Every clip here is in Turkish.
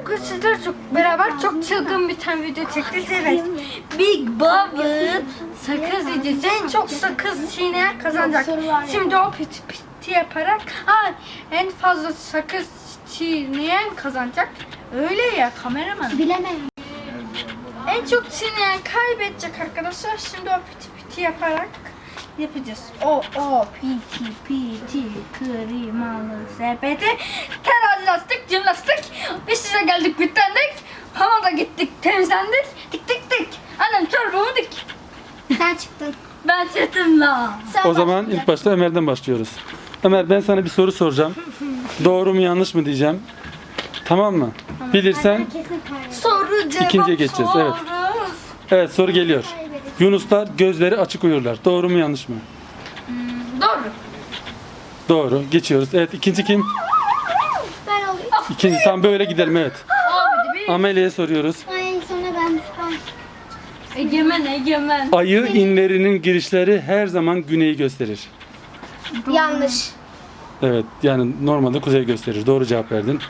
bugün sizlerle çok beraber çok çılgın bir tane video çekeceğiz. Evet. Big Bubble sakız yiyeceğiz. En çok sakız çiğneyen kazanacak. Şimdi o piti piti yaparak ha, en fazla sakız çiğneyen kazanacak. Öyle ya kameraman. Bilemem. En çok çiğneyen kaybedecek arkadaşlar. Şimdi o piti piti yaparak yapacağız. O o piti piti krimalı sepeti terazi lastik cim lastik size geldik bitlendik hamada gittik temizlendik dik dik dik annem çorbamı dik Sen çıktın. ben çıktım la Sen O zaman ilk başta Ömer'den başlıyoruz. Ömer ben sana bir soru soracağım. Doğru mu yanlış mı diyeceğim. Tamam mı? Bilirsen kesin kaybettin. soru cevap İkinciye geçeceğiz, evet. soru. evet soru geliyor. Yunuslar gözleri açık uyurlar. Doğru mu yanlış mı? doğru Doğru. Geçiyoruz. Evet ikinci kim? İkinci tam böyle gidelim evet. abi de bir Amelia'ya soruyoruz. Ay sonra ben. Ay. egemen egemen Ayı inlerinin girişleri her zaman güneyi gösterir. Yanlış. Evet yani normalde kuzey gösterir. Doğru cevap verdin.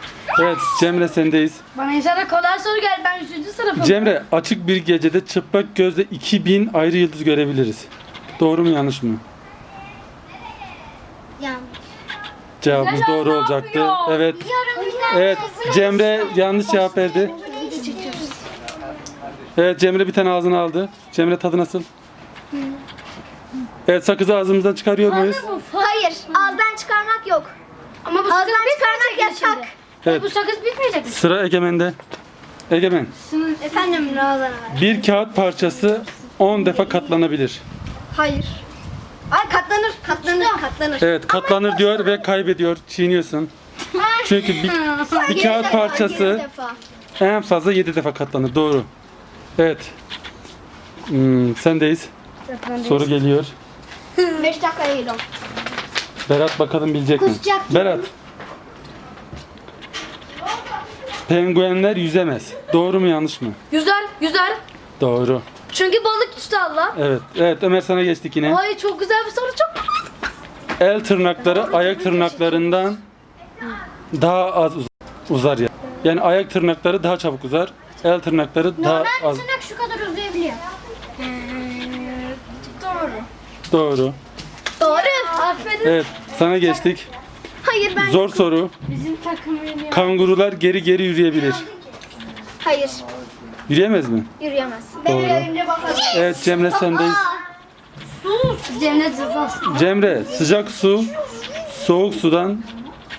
Evet Cemre sendeyiz. bana inşallah kolay soru geldi ben 3. sınıfım Cemre açık bir gecede çıplak gözle 2000 ayrı yıldız görebiliriz. Doğru mu yanlış mı? Yanlış. Cevabımız Güzel, doğru olacaktı. yapıyor? Evet. Evet Cemre yanlış cevap verdi. Evet Cemre bir tane ağzına aldı. Cemre tadı nasıl? Evet sakızı ağzımızdan çıkarıyor muyuz? Hayır. Ağızdan çıkarmak yok. ama bu Ağızdan sakız çıkarmak bitmeyecek yasak. Evet. Bu sakız bitmeyecek mi? Sıra Egemen'de. Egemen. Efendim Ramazan abi. Bir kağıt parçası 10 defa katlanabilir. Hayır. Ay katlanır, katlanır, katlanır. Evet katlanır diyor ve kaybediyor. Çiğniyorsun. Çünkü bir, bir kağıt defa, parçası yedi defa. en fazla 7 defa katlanır. Doğru. Evet. Hmm, sendeyiz. Soru geliyor. 5 dakikaya geliyorum. Berat bakalım bilecek mi? Kusacak Berat. Penguenler yüzemez. Doğru mu yanlış mı? Yüzer, yüzer. Doğru. Çünkü balık tuttu Allah. Evet. Evet Ömer sana geçtik yine. Ay çok güzel bir soru çok. El tırnakları ayak tırnaklarından daha az uz- uzar ya. Yani ayak tırnakları daha çabuk uzar. El tırnakları daha az. tırnak şu kadar uzayabiliyor. Doğru. Doğru. Doğru. Aferin. Evet sana geçtik. Hayır ben. Zor soru. Bizim takım yeniyor. Kangurular geri geri yürüyebilir. Hayır. Yürüyemez mi? Yürüyemez. Doğru. Evet Cemre sendeyiz. Cennet cezası. Cemre sıcak su soğuk sudan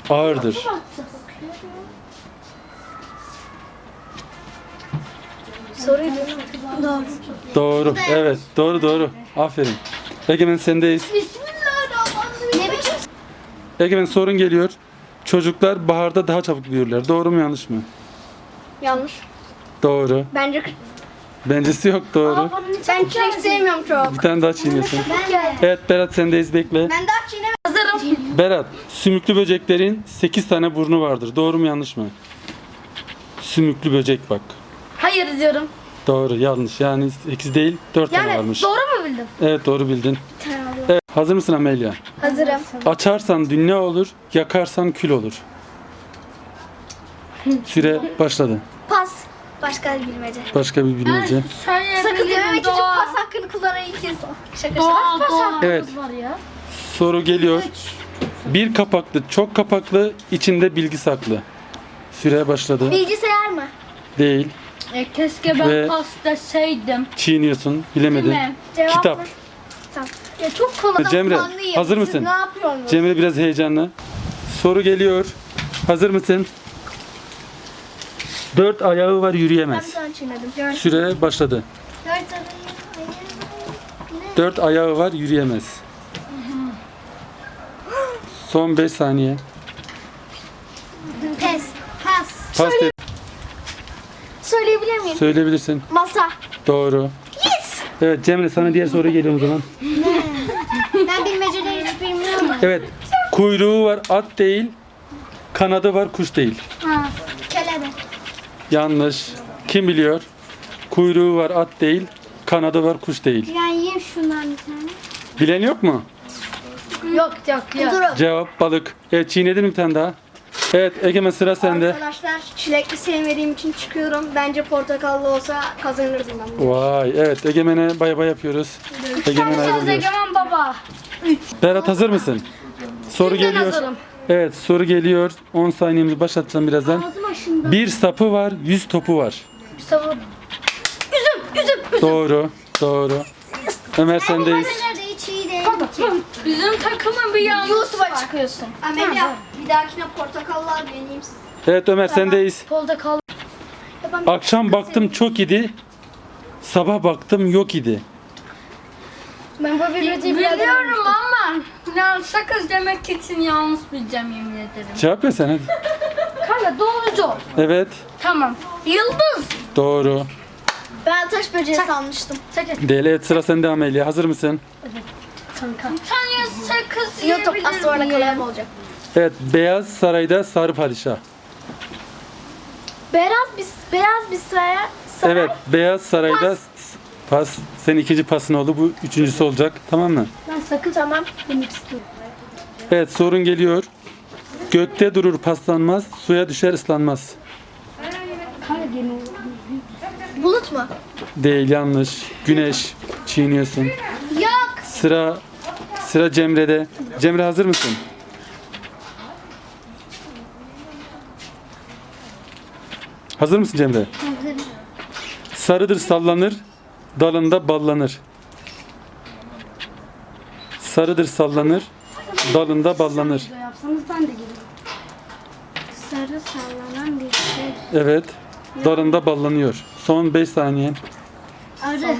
ağırdır. Soruyu Doğru. Doğru. Evet doğru doğru. Aferin. Egemen sendeyiz. Egemen sorun geliyor. Çocuklar baharda daha çabuk büyürler. Doğru mu yanlış mı? Yanlış. Doğru. Bence Bencesi yok doğru. ben çilek sevmiyorum çok. Bir tane daha çiğnesin. Ben Evet Berat sendeyiz bekle. Ben daha çiğnemem. Hazırım. Berat sümüklü böceklerin 8 tane burnu vardır. Doğru mu yanlış mı? Sümüklü böcek bak. Hayır diyorum. Doğru yanlış. Yani 8 değil 4 tane Yani varmış. doğru mu bildim? Evet doğru bildin. Evet, hazır mısın Amelia? Hazırım. Açarsan dünya olur, yakarsan kül olur. Süre başladı. Pas. Başka bir bilmece. Başka bir bilmece. Sakız yememek için pas hakkını kullanan ilk insan. Şaka Doğa, şaka. doğa. Evet. Var ya. Soru geliyor. Bir kapaklı, çok kapaklı, içinde bilgi saklı. Süre başladı. Bilgisayar mı? Değil. E, keşke ben Ve- pas deseydim. Çiğniyorsun. Bilemedin. Cevap Kitap. mı? Tamam. Ya çok kolay. Cemre, hazır Siz mısın? Ne yapıyorsunuz? Cemre biraz heyecanlı. Soru geliyor. Hazır mısın? Dört ayağı var yürüyemez. çiğnedim. Dört. Süre başladı. Dört ayağı var yürüyemez. Son 5 saniye. Pes. Pas. Pas de- Söyleyebilir miyim? söyleyebilirsin. Masa. Doğru. Yes. Evet Cemre sana diğer soru geliyor o zaman. Ben bilmeceleri hiç bilmiyorum. Evet. Kuyruğu var at değil. Kanadı var kuş değil. Ha. Yanlış. Kim biliyor? Kuyruğu var at değil. Kanadı var kuş değil. Yani yiyeyim şundan bir tane. Bilen yok mu? Yok yok yok. Kuduro. Cevap balık. Evet çiğnedin mi bir tane daha? Evet Egemen sıra sende. Arkadaşlar çilekli sevmediğim için çıkıyorum. Bence portakallı olsa kazanırdım ben bunu. Vay evet Egemen'e bay bay yapıyoruz. Egemen ayrılıyor. Egemen baba. Berat hazır mısın? Soru geliyor. hazırım. Evet soru geliyor. 10 saniyemizi başlatacağım birazdan. Ağzım. Bir sapı var, 100 topu var. Sabır. Üzüm, üzüm. Doğru, doğru. Ömer sendeyiz. Nerede hiç iyi değil. Bizim takımın bir yanlısı YouTube'a var. çıkıyorsun. Amelia bir dahakine portakallar deneyeyim. Evet Ömer sendeyiz. Portakal. Akşam baktım çok idi. Sabah baktım yok idi. Ben bu bilmeceyi Biliyorum ama ya sakız demek için yanlış bileceğim yemin ederim. Cevap ver sen hadi. Kanka doğrucu. Evet, Tamam. Yıldız. doğru. Ben taş böceği sanmıştım. Deli evet sıra sende Amelia. Hazır mısın? Kanka. Bir tane sakız YouTube az sonra yiyebilir kalayım miyim? olacak. Evet, Beyaz Saray'da Sarı Padişah. Beyaz bir beyaz bir saray. saray. Evet, Beyaz Saray'da s- pas. Senin ikinci pasın oldu. Bu üçüncüsü olacak. Tamam mı? Ben sakın tamam demek istiyorum. Evet, sorun geliyor. Gökte durur paslanmaz, suya düşer ıslanmaz. Bulut mu? Değil, yanlış. Güneş çiğniyorsun. Yok. Sıra sıra Cemre'de. Cemre hazır mısın? Hazır mısın Cemre? Hazırım. Sarıdır sallanır, dalında ballanır. Sarıdır sallanır, dalında ballanır. Yapsanız ben de gelirim. Sarı sallanan bir şey. Evet, dalında ballanıyor. Son 5 saniyen. Arı.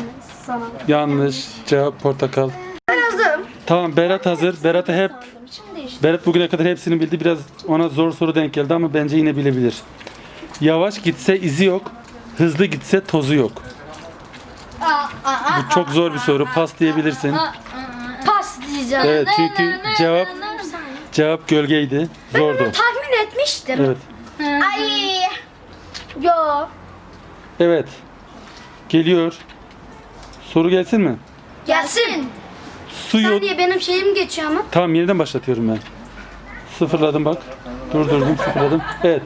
Sana. Yanlış. Cevap portakal. Ben hazırım. Tamam Berat hazır. Berat'a hep Şimdi işte. Berat bugüne kadar hepsini bildi. Biraz ona zor soru denk geldi ama bence yine bilebilir. Yavaş gitse izi yok. Hızlı gitse tozu yok. Bu çok zor bir soru. Pas diyebilirsin. Pas diyeceğim. Evet çünkü cevap cevap gölgeydi. Zordu. Tahmin etmiştim. Evet. Ay. Yo. Evet. Geliyor. Soru gelsin mi? Gelsin. Su yut. diye benim şeyim geçiyor ama. Tamam yeniden başlatıyorum ben. Sıfırladım bak. Durdurdum sıfırladım. Evet.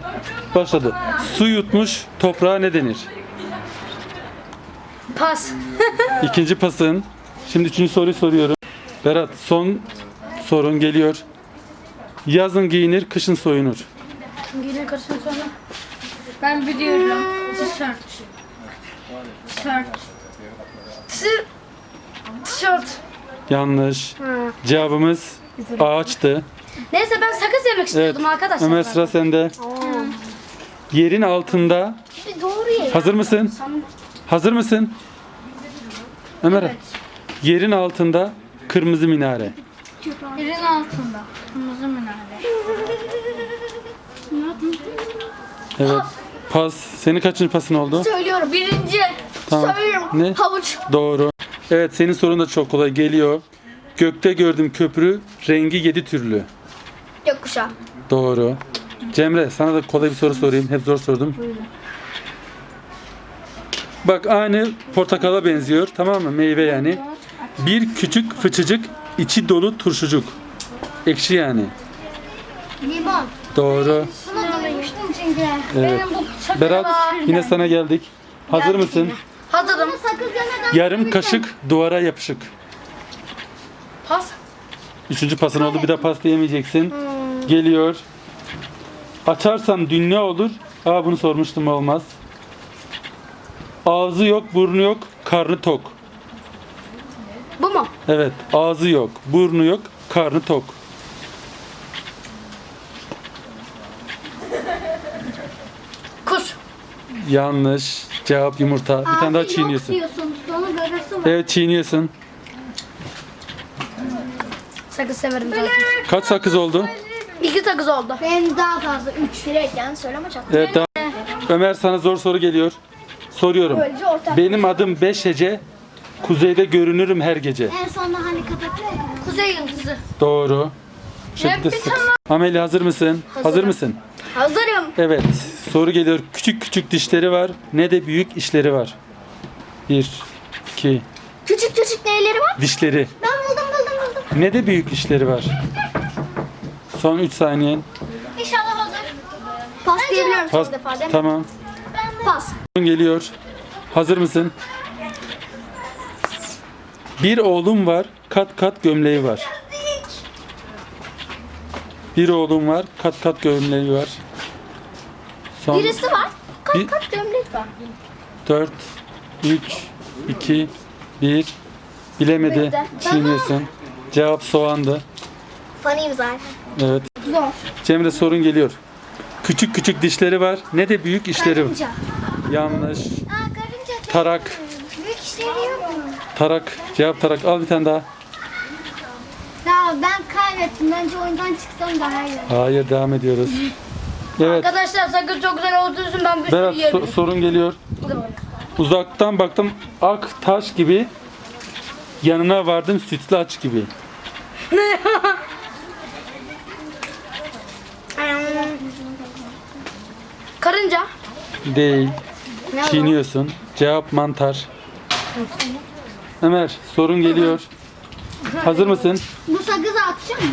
Başladı. Su yutmuş toprağa ne denir? Pas. İkinci pasın. Şimdi üçüncü soruyu soruyorum. Berat son sorun geliyor. Yazın giyinir, kışın soyunur. Yine karışma sonra. Ben biliyorum. Tişört. Tişört. Tişört. Tişört. Yanlış. Cevabımız ağaçtı. Neyse ben sakız yemek Evet. istiyordum arkadaşlar. Ömer sıra sende. Yerin altında. Bir doğru ye. Hazır mısın? Hazır mısın? Ömer. Yerin altında kırmızı minare. Yerin altında. Kırmızı minare. Evet. Pas. Senin kaçıncı pasın oldu? Söylüyorum. Birinci. Tamam. Söylüyorum. Ne? Havuç. Doğru. Evet senin sorun da çok kolay geliyor. Gökte gördüm köprü, rengi yedi türlü. Gökkuşağı. Doğru. Cemre sana da kolay bir soru sorayım. Hep zor sordum. Bak aynı portakala benziyor. Tamam mı? Meyve yani. Bir küçük fıçıcık, içi dolu turşucuk. Ekşi yani. Limon. Doğru. Bunu duymuştum çünkü. Evet. Benim bu sakız Berat yine sana geldik. Hazır mısın? Hazırım. Sakız yemeden Yarım kaşık duvara yapışık. Pas. Üçüncü pasın oldu. Bir de pas diyemeyeceksin. Geliyor. Açarsan dünya olur. Aa bunu sormuştum olmaz. Ağzı yok, burnu yok, karnı tok. Bu mu? Evet, ağzı yok, burnu yok, karnı tok. Kuş. Yanlış. Cevap yumurta. Bir tane daha çiğniyorsun. Onu görürsün. Evet, çiğniyorsun. Sakız severim zaten. Kaç sakız oldu? İki sakız oldu. Benim daha fazla. Üç. Direkt yani söyleme çat. Evet, daha... Ömer sana zor soru geliyor. Soruyorum. Böylece ortak. Benim adım Beş Hece. Kuzeyde görünürüm her gece. En sonunda hani kapatıyor ya. Kuzey yıldızı. Doğru. Bu şekilde sık. Ameli hazır mısın? Hazır mısın? Hazırım. Evet. Soru geliyor. Küçük küçük dişleri var. Ne de büyük işleri var. Bir, iki. Küçük küçük neyleri var? Dişleri. Ben buldum buldum buldum. Ne de büyük işleri var. Son 3 saniyen. İnşallah hazır. Pas diyebiliyorum Pas. son defa değil mi? Tamam. Pas. Geliyor. Hazır mısın? Bir oğlum var, kat kat gömleği var. Bir oğlum var, kat kat gömleği var. Son Birisi var. Kat Bir- kat gömlek var. 4, 3, 2, 1. Bilemedi. Çiğniyorsun. Cevap soğandı. Fanıyım zaten. Evet. Zor. Cemre sorun geliyor. Küçük küçük dişleri var. Ne de büyük işleri var. Yanlış. Aa karınca çok Tarak. büyük işleri yok mu? Tarak. Cevap tarak. Al bir tane daha. Ya ben kaybettim. Bence oyundan çıksam daha iyi. Hayır devam ediyoruz. Evet. Arkadaşlar sakın çok güzel için ben bir Berat sürü yerim. so- sorun geliyor. Uzaktan baktım ak taş gibi. Yanına vardım sütlaç gibi. Karınca. Değil. Çiğniyorsun. Cevap mantar. Ömer sorun geliyor. Hazır mısın? Bu sakızı atacak mı?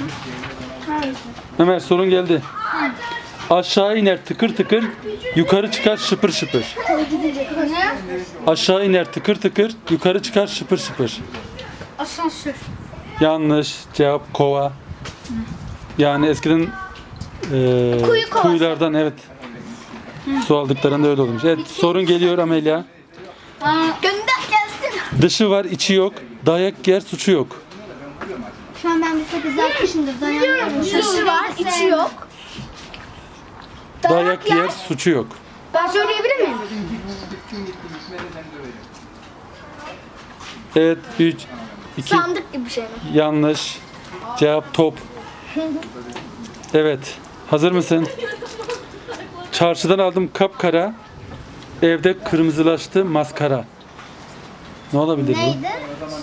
Hayır. Ömer sorun geldi. Aşağı iner tıkır tıkır, yukarı çıkar şıpır şıpır. Ne? Aşağı iner tıkır tıkır, yukarı çıkar şıpır şıpır. Asansör. Yanlış. Cevap kova. Yani eskiden Kuyu kovası. kuyulardan evet. Su aldıklarında öyle olmuş. Evet sorun geliyor Amelia. Gönder gelsin. Dışı var içi yok. Dayak yer suçu yok. Şu an ben bir sakız atmışımdır. Dayanamıyorum. Dışı var, içi yok. Dayak yer suçu yok. Ben söyleyebilir miyim? Evet 3 2 Sandık gibi bir şey mi? yanlış. Cevap top. Evet. Hazır mısın? Çarşıdan aldım kapkara. Evde kırmızılaştı maskara. Ne olabilir bu? Neydi?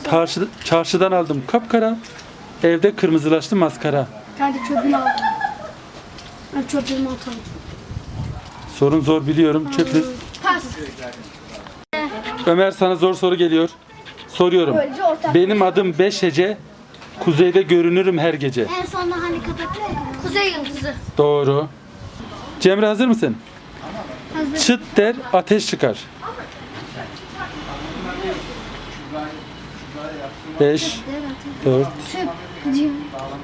Çarşı, çarşıdan aldım kapkara. Evde kırmızılaştı maskara. Kendi çöpünü aldım. Ben çöpümü atalım. Sorun zor biliyorum. Çöplü. Pas. Ömer sana zor soru geliyor. Soruyorum. Böylece ortak. Benim adım Beş Hece. Kuzeyde görünürüm her gece. En sonunda hani kapatıyor ya. Kuzey yıldızı. Doğru. Cemre hazır mısın? Hazır. Çıt der ateş çıkar. 5 4 Çöp diyor.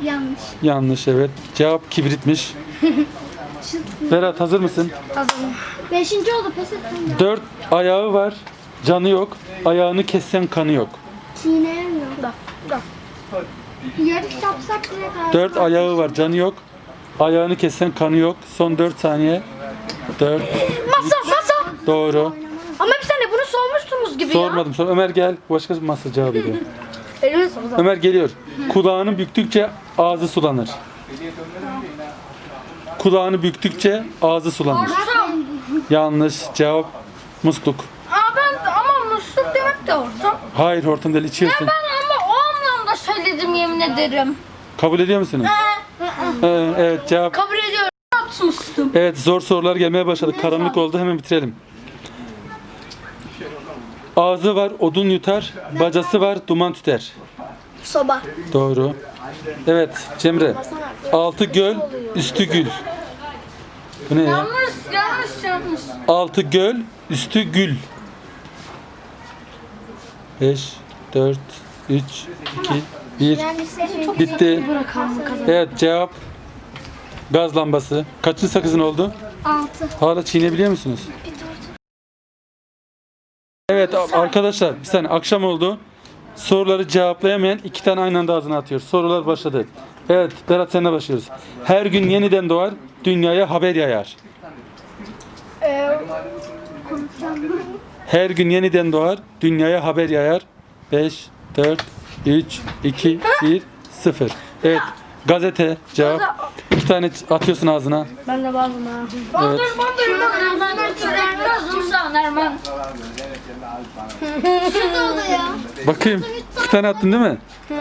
Yanlış. Yanlış evet. Cevap kibritmiş. Berat hazır mısın? Beşinci oldu pes ettim. 4 ayağı var. Canı yok. Ayağını kessen kanı yok. Çiğneyemiyorum. Bak bak. Yarış yapsak direkt. 4 ayağı var. Canı yok. Ayağını kessen kanı yok. Son 4 saniye. 4 Masa masa. Doğru. Ama bir saniye bunu sormuştunuz gibi ya. Sormadım. Sor. Ömer gel. Başka bir masa. Elini sor. Ömer geliyor. Kulağını büktükçe ağzı sulanır. Kulağını büktükçe ağzı sulanır. Ortam. Yanlış. Cevap musluk. Aa ben ama musluk demek de ortam. Hayır hortum değil içiyorsun. Ben ama o anlamda söyledim yemin ederim. Kabul ediyor musunuz? Ee, evet cevap. Kabul ediyorum. Atmıştım. Evet zor sorular gelmeye başladı. Karanlık oldu hemen bitirelim. Ağzı var odun yutar, bacası var duman tüter. Soba. Doğru. Evet Cemre. Altı göl, üstü gül. Bu ne ya? Yanlış yanlış yanlış. Altı göl, üstü gül. 5, 4, 3, 2, 1. Yani senin çok Bitti. Evet cevap gaz lambası. Kaçıncı sakızın oldu? altı. Hala çiğnebiliyor musunuz? Evet arkadaşlar bir saniye akşam oldu. Soruları cevaplayamayan iki tane aynı anda ağzına atıyor. Sorular başladı. Evet Berat seninle başlıyoruz. Her gün yeniden doğar, dünyaya haber yayar. Her gün yeniden doğar, dünyaya haber yayar. 5, 4, 3, 2, 1, 0. Evet gazete cevap. İki tane atıyorsun ağzına. Ben de bazım ha. Evet. Oldu ya? Bakayım. İki tane attın değil mi?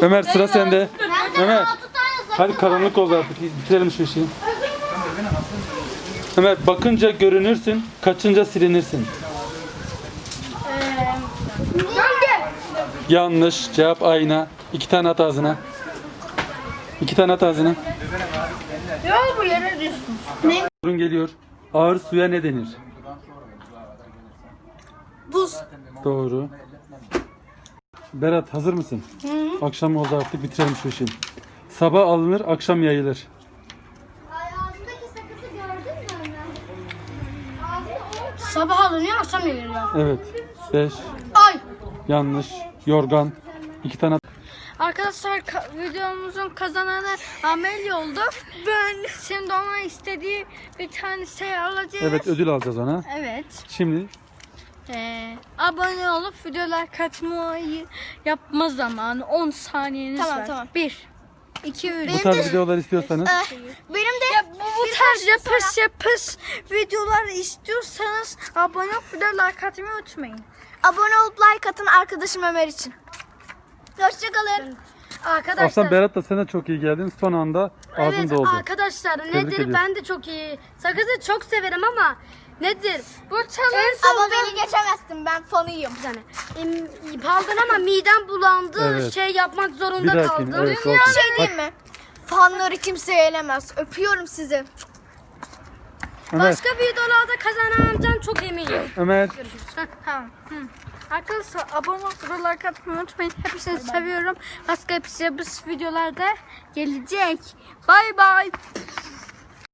Ömer sıra sende. Ömer. Hadi karanlık oldu artık. Bitirelim şu işi. Ömer bakınca görünürsün, kaçınca silinirsin. Yanlış. Cevap ayna. İki tane at ağzına. İki tane at ağzına. Ya bu yere düşmüş. Sorun geliyor. Ağır suya ne denir? Buz. Doğru. Berat hazır mısın? Akşam oldu artık bitirelim şu işi. Sabah alınır, akşam yayılır. Ağzındaki sakızı gördün mü Ömer? Ağzında Sabah alınıyor akşam geliyor. Evet. 5. Ay. Yanlış. Yorgan. İki tane Arkadaşlar ka- videomuzun kazananı Amel oldu. Ben şimdi ona istediği bir tane şey alacağız. Evet ödül alacağız ona. Evet. Şimdi Ee, abone olup videolar katmayı yapma zamanı 10 saniyeniz Tamam, var. tamam. 1 2 3 bu tarz videolar istiyorsanız Benim de Ya bu, bu tarz yapış yapış videolar istiyorsanız abone olup videolar katmayı unutmayın. Abone olup like atın arkadaşım Ömer için. Hoşçakalın. Arkadaşlar aslında Berat da sen de çok iyi geldin. Son anda ağzın Evet doldu. arkadaşlar Tebrik nedir ediyorum. ben de çok iyi. Sakızı çok severim ama nedir? Bu challenge Ama beni geçemezsin ben fanıyım. yani. Em, Pardon ama midem bulandı. Evet. Şey yapmak Bir zorunda dahakine. kaldım. Evet, Bir olsun. şey diyeyim mi? Fanları kimse yenemez. Öpüyorum sizi. Ömer, Başka videolarda kazanacağım çok eminim. Ömer. Heh, tamam. Hı. Arkadaşlar abone olup like atmayı unutmayın. Hepinizi seviyorum. Başka hepsi videolarda gelecek. Bay bay.